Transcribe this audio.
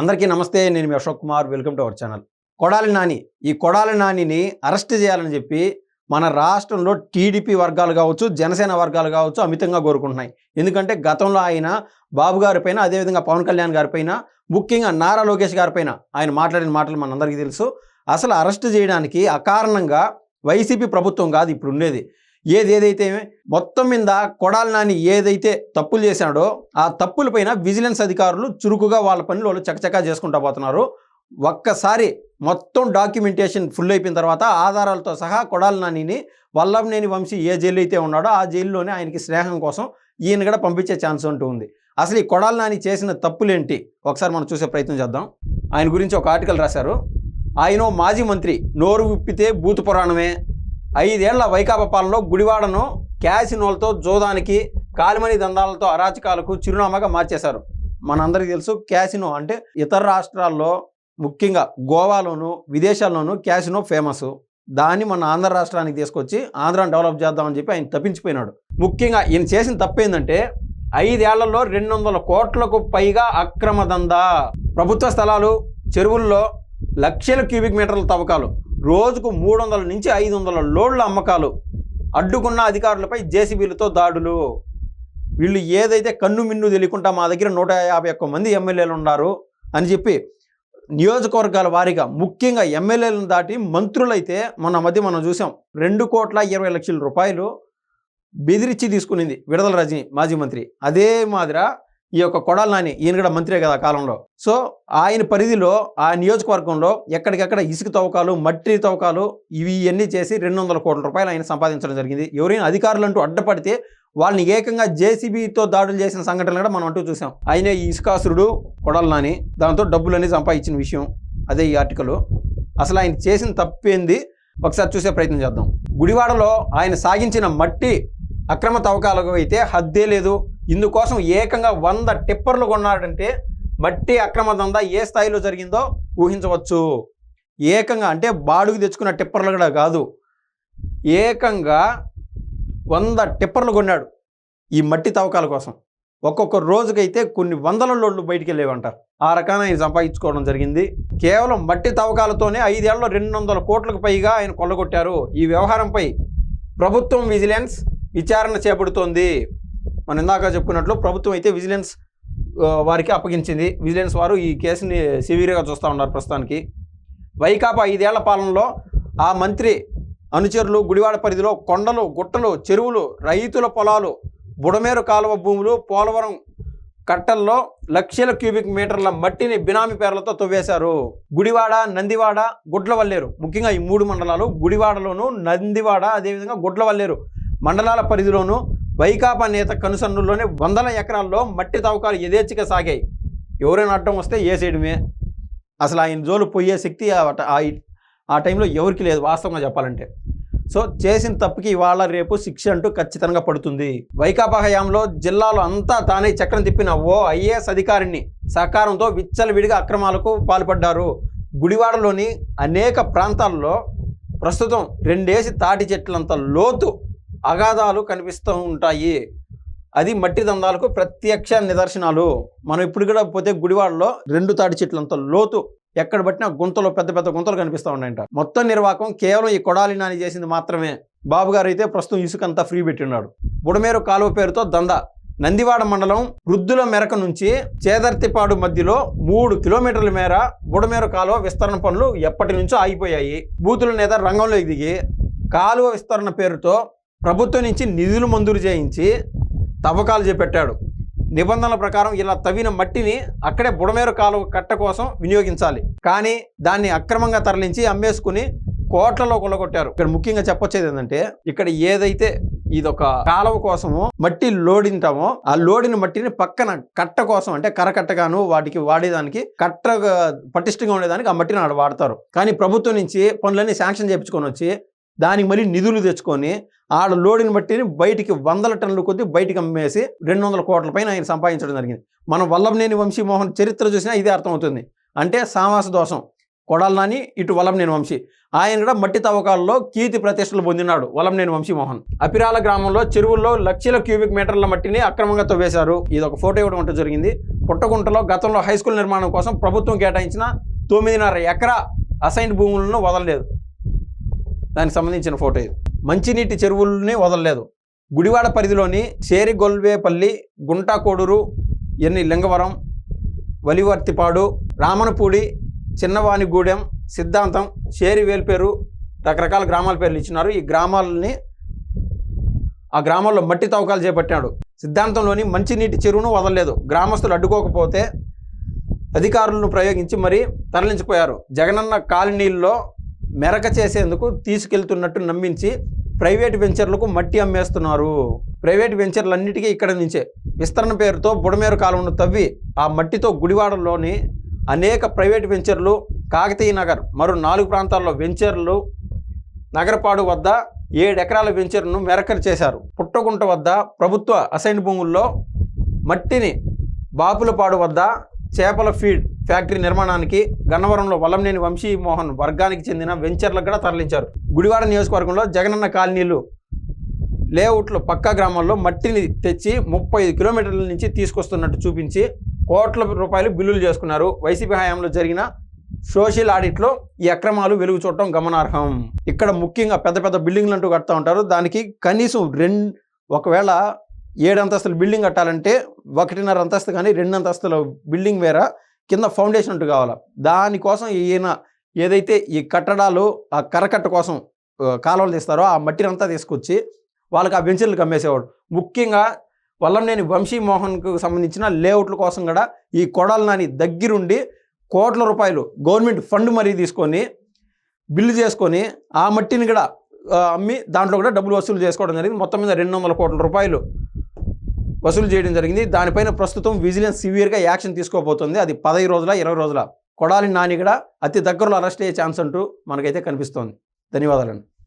అందరికీ నమస్తే నేను మీ Ashok Kumar welcome to our channel. Kodali Nani ఈ కొడాలి నానిని అరెస్ట్ చేయాలని చెప్పి మన రాష్ట్రంలో టీడీపీ వర్గాలు కావచ్చు జనసేన వర్గాలు కావచ్చు అమితంగా కోరుకుంటున్నాయి. ఎందుకంటే గతంలో ఆయన బాబు గారిపైన అదేవిధంగా పవన్ కళ్యాణ్ గారిపైన ముఖ్యంగా నారా లోకేష్ గారిపైన ఆయన మాట్లాడిన మాటలు మనందరికీ తెలుసు. అసలు అరెస్ట్ చేయడానికి అకారణంగా వైసీపీ ప్రభుత్వం కాదు ఇప్పుడు ఉండేది. ఏది ఏదైతే మొత్తం మీద కొడాలి నాని ఏదైతే తప్పులు చేశాడో ఆ తప్పులపైన విజిలెన్స్ అధికారులు చురుకుగా వాళ్ళ పనులు వాళ్ళు చకచకా చేసుకుంటా పోతున్నారు. ఒక్కసారి మొత్తం డాక్యుమెంటేషన్ ఫుల్ అయిపోయిన తర్వాత ఆధారాలతో సహా కొడాలి నానిని వల్లభనేని వంశీ ఏ జైలు అయితే ఉన్నాడో ఆ జైల్లోనే ఆయనకి స్నేహం కోసం ఈయన కూడా పంపించే ఛాన్స్ అంటూ ఉంది. అసలు ఈ కొడాలి నాని చేసిన తప్పులేంటి? ఒకసారి మనం చూసే ప్రయత్నం చేద్దాం. ఆయన గురించి ఒక ఆర్టికల్ రాశారు. ఆయన మాజీ మంత్రి నోరు విప్పితే బూతు పురాణమే. ఐదేళ్ళ వైకాపా పాలనలో గుడివాడను క్యాసినోలతో జోదానికి కాలిమణి దందాలతో అరాచకాలకు చిరునామాగా మార్చేశారు. మనందరికీ తెలుసు క్యాసినో అంటే ఇతర రాష్ట్రాల్లో ముఖ్యంగా గోవాలోను విదేశాల్లోనూ క్యాసినో ఫేమస్. దాన్ని మన ఆంధ్ర రాష్ట్రానికి తీసుకొచ్చి ఆంధ్రాని డెవలప్ చేద్దామని చెప్పి ఆయన తప్పించిపోయినాడు. ముఖ్యంగా ఈయన చేసిన తప్పు ఏంటంటే ఐదేళ్ళలో రెండు వందల కోట్లకు పైగా అక్రమ దందా. ప్రభుత్వ స్థలాలు చెరువుల్లో లక్షల క్యూబిక్ మీటర్ల తవ్వకాలు. రోజుకు మూడు వందల నుంచి ఐదు వందల లోడ్ల అమ్మకాలు. అడ్డుకున్న అధికారులపై జేసీబీలతో దాడులు. వీళ్ళు ఏదైతే కన్ను మిన్ను తెలియకుండా మా దగ్గర నూట యాభై ఒక్క మంది ఎమ్మెల్యేలు ఉన్నారు అని చెప్పి నియోజకవర్గాల వారీగా ముఖ్యంగా ఎమ్మెల్యేలను దాటి మంత్రులైతే మొన్న మధ్య మనం చూసాం. రెండు కోట్ల ఇరవై లక్షల రూపాయలు బెదిరించి తీసుకునింది విడుదల రజని మాజీ మంత్రి. అదే మాదిర ఈ యొక్క కొడాల నాని ఈయన కూడా మంత్రే కదా కాలంలో. సో ఆయన పరిధిలో ఆ నియోజకవర్గంలో ఎక్కడికెక్కడ ఇసుక తవ్వకాలు మట్టి తవ్వకాలు ఇవి ఇవన్నీ చేసి రెండు వందల కోట్ల రూపాయలు ఆయన సంపాదించడం జరిగింది. ఎవరైనా అధికారులు అంటూ అడ్డపడితే వాళ్ళని ఏకంగా జేసీబీతో దాడులు చేసిన సంఘటనలు కూడా మనం అంటూ చూసాం. ఆయనే ఈ ఇసుకాసురుడు కొడాల నాని దాంతో డబ్బులన్నీ సంపాదించిన విషయం అదే ఈ ఆర్టికల్. అసలు ఆయన చేసిన తప్పేంది? ఒకసారి చూసే ప్రయత్నం చేద్దాం. గుడివాడలో ఆయన సాగించిన మట్టి అక్రమ తవ్వకాలకు అయితే హద్దే లేదు. ఇందుకోసం ఏకంగా వంద టిప్పర్లు కొన్నాడంటే మట్టి అక్రమ దందా ఏ స్థాయిలో జరిగిందో ఊహించవచ్చు. ఏకంగా అంటే బాడుగు తెచ్చుకున్న టిప్పర్లు కూడా కాదు. ఏకంగా వంద టిప్పర్లు కొన్నాడు ఈ మట్టి తవ్వకాల కోసం. ఒక్కొక్క రోజుకైతే కొన్ని వందల లోడ్లు బయటికి వెళ్ళేవంటారు. ఆ రకాన ఆయన సంపాదించుకోవడం జరిగింది. కేవలం మట్టి తవ్వకాలతోనే ఐదేళ్ళలో రెండు వందల కోట్లకు పైగా ఆయన కొల్లగొట్టారు. ఈ వ్యవహారంపై ప్రభుత్వం విజిలెన్స్ విచారణ చేపడుతోంది. మనం ఇందాక చెప్పుకున్నట్లు ప్రభుత్వం అయితే విజిలెన్స్ వారికి అప్పగించింది. విజిలెన్స్ వారు ఈ కేసుని సివియర్గా చూస్తూ ఉన్నారు ప్రస్తుతానికి. వైకాపా ఐదేళ్ళ పాలనలో ఆ మంత్రి అనుచరులు గుడివాడ పరిధిలో కొండలు గుట్టలు చెరువులు రైతుల పొలాలు బుడమేరు కాలువ భూములు పోలవరం కట్టల్లో లక్షల క్యూబిక్ మీటర్ల మట్టిని బినామీ పేర్లతో తవ్వేశారు. గుడివాడ నందివాడ గుడ్లవల్లేరు. ముఖ్యంగా ఈ మూడు మండలాలు గుడివాడలోను నందివాడ అదేవిధంగా గుడ్లవల్లేరు మండలాల పరిధిలోను వైకాపా నేత కనుసన్నుల్లోనే వందల ఎకరాల్లో మట్టి తవ్వకాలు యథేచ్ఛగా సాగాయి. ఎవరైనా అడ్డం వస్తే ఏ అసలు ఆయన జోలు పోయే శక్తి ఆ- ఆ ఆ టైంలో ఎవరికి లేదు వాస్తవంగా చెప్పాలంటే. సో చేసిన తప్పుకి ఇవాళ రేపు శిక్ష అంటూ ఖచ్చితంగా పడుతుంది. వైకాపా హయాంలో జిల్లాలో అంతా తానే చక్రం తిప్పిన ఓ ఐఏఎస్ అధికారిని సహకారంతో విచ్చలవిడిగా అక్రమాలకు పాల్పడ్డారు. గుడివాడలోని అనేక ప్రాంతాల్లో ప్రస్తుతం రెండేసి తాటి చెట్లంత లోతు అగాధాలు కనిపిస్తూ ఉంటాయి. అది మట్టి దందాలకు ప్రత్యక్ష నిదర్శనాలు. మనం ఇప్పుడు కూడా పోతే గుడివాడలో రెండు తాటి చెట్లంత లోతు ఎక్కడ పట్టినా గుంతలు పెద్ద పెద్ద గుంతలు కనిపిస్తూ ఉన్నాయంట. మొత్తం నిర్వాహకం కేవలం ఈ కొడాలి నాని చేసింది మాత్రమే. బాబు గారు అయితే ప్రస్తుతం ఇసుకంతా ఫ్రీ పెట్టినాడు బుడమేరు కాలువ పేరుతో దంద. నందివాడ మండలం వృద్ధుల మెరక నుంచి చేదర్తిపాడు మధ్యలో మూడు కిలోమీటర్ల మేర బుడమేరు కాలువ విస్తరణ పనులు ఎప్పటి నుంచో ఆగిపోయాయి. బూతుల నేత రంగంలోకి దిగి కాలువ విస్తరణ పేరుతో ప్రభుత్వం నుంచి నిధులు మంజూరు చేయించి తవ్వకాలు చేపట్టాడు. నిబంధనల ప్రకారం ఇలా తవ్విన మట్టిని అక్కడే బుడమేరు కాలువ కట్ట కోసం వినియోగించాలి. కానీ దాన్ని అక్రమంగా తరలించి అమ్మేసుకుని కోట్లలో కొల్లగొట్టారు. ఇక్కడ ముఖ్యంగా చెప్పొచ్చేది ఏంటంటే ఇక్కడ ఏదైతే ఇదొక కాలువ కోసము మట్టి లోడింటామో ఆ లోడిన మట్టిని పక్కన కట్ట కోసం అంటే కరకట్టగాను వాటికి వాడేదానికి కట్ట పటిష్టంగా ఉండేదానికి ఆ మట్టిని ఆడ వాడతారు. కానీ ప్రభుత్వం నుంచి పనులన్నీ శాంక్షన్ చేయించుకొని వచ్చి దానికి మళ్ళీ నిధులు తెచ్చుకొని ఆడ లోడిని బట్టిని బయటికి వందల టన్నుల కొద్దీ బయటికి అమ్మేసి రెండు వందల కోట్ల పైన ఆయన సంపాదించడం జరిగింది. మనం వల్లభనేని వంశీమోహన్ చరిత్ర చూసినా ఇదే అర్థమవుతుంది. అంటే సామాస దోషం. కొడాలనాని ఇటు వలంనేని వంశీ. ఆయన కూడా మట్టి తవ్వకాల్లో కీర్తి ప్రతిష్టలు పొందినాడు వలంనేని వంశీమోహన్. అపిరాల గ్రామంలో చెరువుల్లో లక్షల క్యూబిక్ మీటర్ల మట్టిని అక్రమంగా తవ్వేశారు. ఇది ఒక ఫోటో ఇవ్వడం అంటే జరిగింది. పుట్టగుంటలో గతంలో హై స్కూల్ నిర్మాణం కోసం ప్రభుత్వం కేటాయించిన తొమ్మిదిన్నర ఎకరా అసైన్డ్ భూములను వదలలేదు. దానికి సంబంధించిన ఫోటో ఇది. మంచినీటి చెరువుల్ని వదలలేదు. గుడివాడ పరిధిలోని షేరిగొల్వేపల్లి గుంటాకోడూరు ఎన్ని లింగవరం వలివర్తిపాడు రామనపూడి చిన్నవానిగూడెం సిద్ధాంతం షేరి వేల్పేరు రకరకాల గ్రామాల పేర్లు ఇచ్చినారు. ఈ గ్రామాలని ఆ గ్రామాల్లో మట్టి తవ్వకాలు చేపట్టాడు. సిద్ధాంతంలోని మంచినీటి చెరువును వదలలేదు. గ్రామస్తులు అడ్డుకోకపోతే అధికారులను ప్రయోగించి మరీ తరలించిపోయారు. జగనన్న కాలనీల్లో మెరక చేసేందుకు తీసుకెళ్తున్నట్టు నమ్మించి ప్రైవేట్ వెంచర్లకు మట్టి అమ్మేస్తున్నారు. ప్రైవేట్ వెంచర్లన్నిటికీ ఇక్కడ నుంచే విస్తరణ పేరుతో బుడమేరు కాలువను తవ్వి ఆ మట్టితో గుడివాడలోని అనేక ప్రైవేట్ వెంచర్లు కాకతీయ నగర్ మరో నాలుగు ప్రాంతాల్లో వెంచర్లు నగరపాడు వద్ద ఏడు ఎకరాల వెంచర్ను మెరకలు చేశారు. పుట్టగుంట వద్ద ప్రభుత్వ అసైన్ భూముల్లో మట్టిని బాపులపాడు వద్ద చేపల ఫీడ్ ఫ్యాక్టరీ నిర్మాణానికి గన్నవరంలో వల్లంనేని వంశీ మోహన్ వర్గానికి చెందిన వెంచర్లకు కూడా తరలించారు. గుడివాడ నియోజకవర్గంలో జగనన్న కాలనీలు లేఅవుట్లు పక్క గ్రామాల్లో మట్టిని తెచ్చి ముప్పై కిలోమీటర్ల నుంచి తీసుకొస్తున్నట్టు చూపించి కోట్ల రూపాయలు బిల్లులు చేసుకున్నారు. వైసీపీ హయాంలో జరిగిన సోషల్ ఆడిట్లో ఈ అక్రమాలు వెలుగు చూడటం గమనార్హం. ఇక్కడ ముఖ్యంగా పెద్ద పెద్ద బిల్డింగ్లు అంటూ కడతా ఉంటారు. దానికి కనీసం రెండు ఒకవేళ ఏడు అంతస్తుల బిల్డింగ్ కట్టాలంటే ఒకటిన్నర అంతస్తు కానీ రెండు అంతస్తుల బిల్డింగ్ వేరే కింద ఫౌండేషన్ అంటూ కావాలి. దానికోసం ఈయన ఏదైతే ఈ కట్టడాలు ఆ కరకట్ట కోసం కాలువలు తీస్తారో ఆ మట్టిని అంతా తీసుకొచ్చి వాళ్ళకి ఆ బెంచర్లకు అమ్మేసేవాడు ముఖ్యంగా వల్లంనేని వంశీ మోహన్కు సంబంధించిన లేఅవుట్ల కోసం కూడా ఈ కొడాల నాని దగ్గరుండి కోట్ల రూపాయలు గవర్నమెంట్ ఫండ్ మరీ తీసుకొని బిల్లు చేసుకొని ఆ మట్టిని కూడా అమ్మి దాంట్లో కూడా డబ్బులు వసూలు చేసుకోవడం జరిగింది. మొత్తం మీద రెండు వందల కోట్ల రూపాయలు వసూలు చేయడం జరిగింది. దానిపైన ప్రస్తుతం విజిలెన్స్ సివియర్గా యాక్షన్ తీసుకోబోతుంది. అది పదహైదు రోజుల ఇరవై రోజుల. కొడాలి నాని కూడా అతి దగ్గరలో అరెస్ట్ అయ్యే ఛాన్స్ అంటూ మనకైతే కనిపిస్తోంది. ధన్యవాదాలండి.